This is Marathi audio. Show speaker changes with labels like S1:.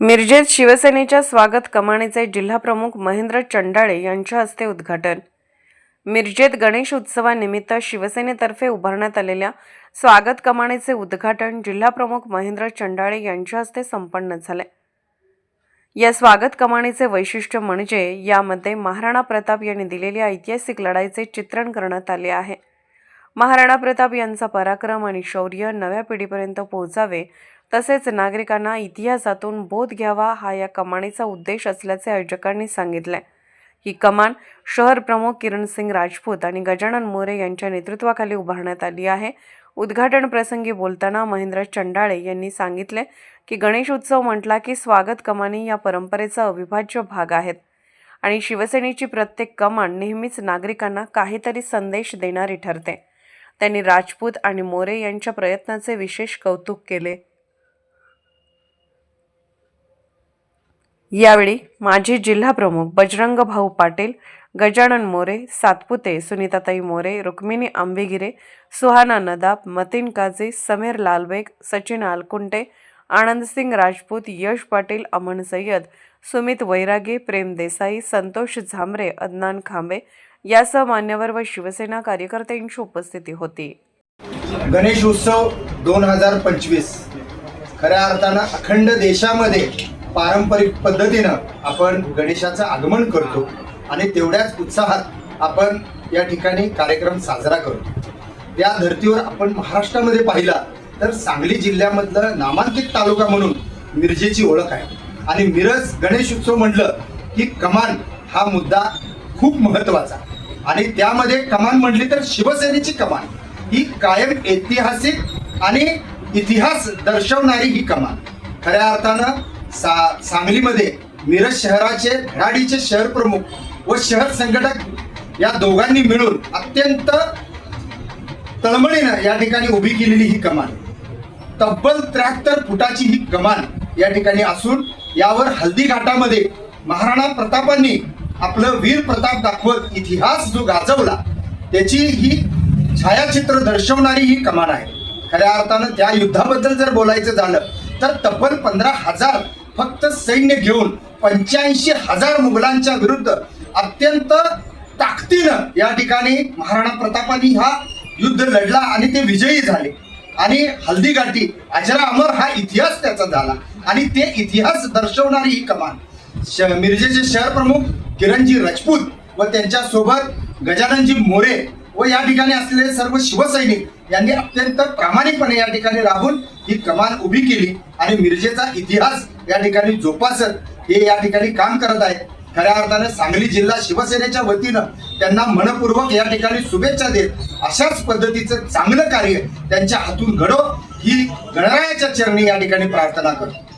S1: मिरजेत शिवसेनेच्या स्वागत कमानीचे जिल्हाप्रमुख महेंद्र चंडाळे यांच्या हस्ते उद्घाटन. मिरजेत गणेश उत्सवानिमित्त शिवसेनेतर्फे उभारण्यात आलेल्या स्वागत कमानीचे उद्घाटन जिल्हाप्रमुख महेंद्र चंडाळे यांच्या हस्ते संपन्न झाले. या स्वागत कमानीचे वैशिष्ट्य म्हणजे यामध्ये महाराणा प्रताप यांनी दिलेल्या ऐतिहासिक लढाईचे चित्रण करण्यात आले आहे. महाराणा प्रताप यांचा पराक्रम आणि शौर्य नव्या पिढीपर्यंत पोहोचावे तसेच नागरिकांना इतिहासातून बोध घ्यावा हा या कमानीचा उद्देश असल्याचे आयोजकांनी सांगितले. ही कमान शहर प्रमुख किरण सिंग राजपूत आणि गजानन मोरे यांच्या नेतृत्वाखाली उभारण्यात आली आहे. उद्घाटन प्रसंगी बोलताना महेंद्र चंडाळे यांनी सांगितले की गणेश उत्सव म्हटला की स्वागत कमानी या परंपरेचा अविभाज्य भाग आहेत. आणि शिवसेनेची प्रत्येक कमान नेहमीच नागरिकांना काहीतरी संदेश देणारी ठरते. त्यांनी राजपूत आणि मोरे यांच्या प्रयत्नाचे विशेष कौतुक केले. यावेळी माजी जिल्हाप्रमुख बजरंग भाऊ पाटील गजानन मोरे सातपुते सुनीताताई मोरे रुक्मिणी आंबेगिरे सुहाना नदाब मतीन काझी समीर लालबेग सचिन आलकुंटे आनंदसिंग राजपूत यश पाटील अमन सय्यद सुमित वैरागे प्रेम देसाई संतोष झांबरे अदनान खांबे यासह मान्यवर व शिवसेना कार्यकर्त्यांची उपस्थिती होती.
S2: गणेश उत्सव दोन हजार पंचवीस. खऱ्या अर्थानं अखंड देशामध्ये पारंपरिक पद्धतीनं आपण गणेशाचं आगमन करतो आणि तेवढ्याच उत्साहात आपण या ठिकाणी कार्यक्रम साजरा करतो. त्या धर्तीवर आपण महाराष्ट्रामध्ये पाहिला तर सांगली जिल्ह्यामधलं नामांकित तालुका म्हणून मिरजेची ओळख आहे. आणि मिरज गणेश उत्सव म्हटलं की कमान हा मुद्दा खूप महत्त्वाचा आणि त्यामध्ये कमान म्हटली तर शिवसेनेची कमान. ही कायम ऐतिहासिक आणि इतिहास दर्शवणारी ही कमान. खऱ्या अर्थानं सा सांगलीमध्ये मिरज शहराचे धडाडीचे शहर प्रमुख व शहर संघटक या दोघांनी मिळून अत्यंत तळमळीनं या ठिकाणी उभी केलेली ही कमान तब्बल त्र्याहत्तर फुटाची ही कमान या ठिकाणी असून यावर हल्दी घाटामध्ये महाराणा प्रतापांनी आपलं वीर प्रताप दाखवत इतिहास जो गाजवला त्याची ही छायाचित्र दर्शवणारी ही कमान आहे. खऱ्या अर्थानं त्या युद्धाबद्दल जर बोलायचं झालं तर तब्बल पंधरा हजार फक्त सैन्य घेऊन पंच्याऐंशी हजार मुघलांच्या विरुद्ध अत्यंत ताकदीनं या ठिकाणी महाराणा प्रतापांनी हा युद्ध लढला आणि ते विजयी झाले. आणि हल्दीघाटी अजरा अमर हा इतिहास त्याचा झाला. आणि ते इतिहास दर्शवणारी ही कमान. श- मिरजेचे शहर प्रमुख किरणजी राजपूत व त्यांच्यासोबत गजाननजी मोरे व या ठिकाणी असलेले सर्व शिवसैनिक यांनी अत्यंत प्रामाणिकपणे या ठिकाणी राहून ही कमान उभी केली आणि मिरजेचा इतिहास या ठिकाणी जोपासत हे या ठिकाणी काम करत आहेत. खऱ्या अर्थानं सांगली जिल्हा शिवसेनेच्या वतीनं त्यांना मनपूर्वक या ठिकाणी शुभेच्छा देत अशाच पद्धतीचं चांगलं कार्य त्यांच्या हातून घडो ही गणरायाच्या चरणी या ठिकाणी प्रार्थना करतो.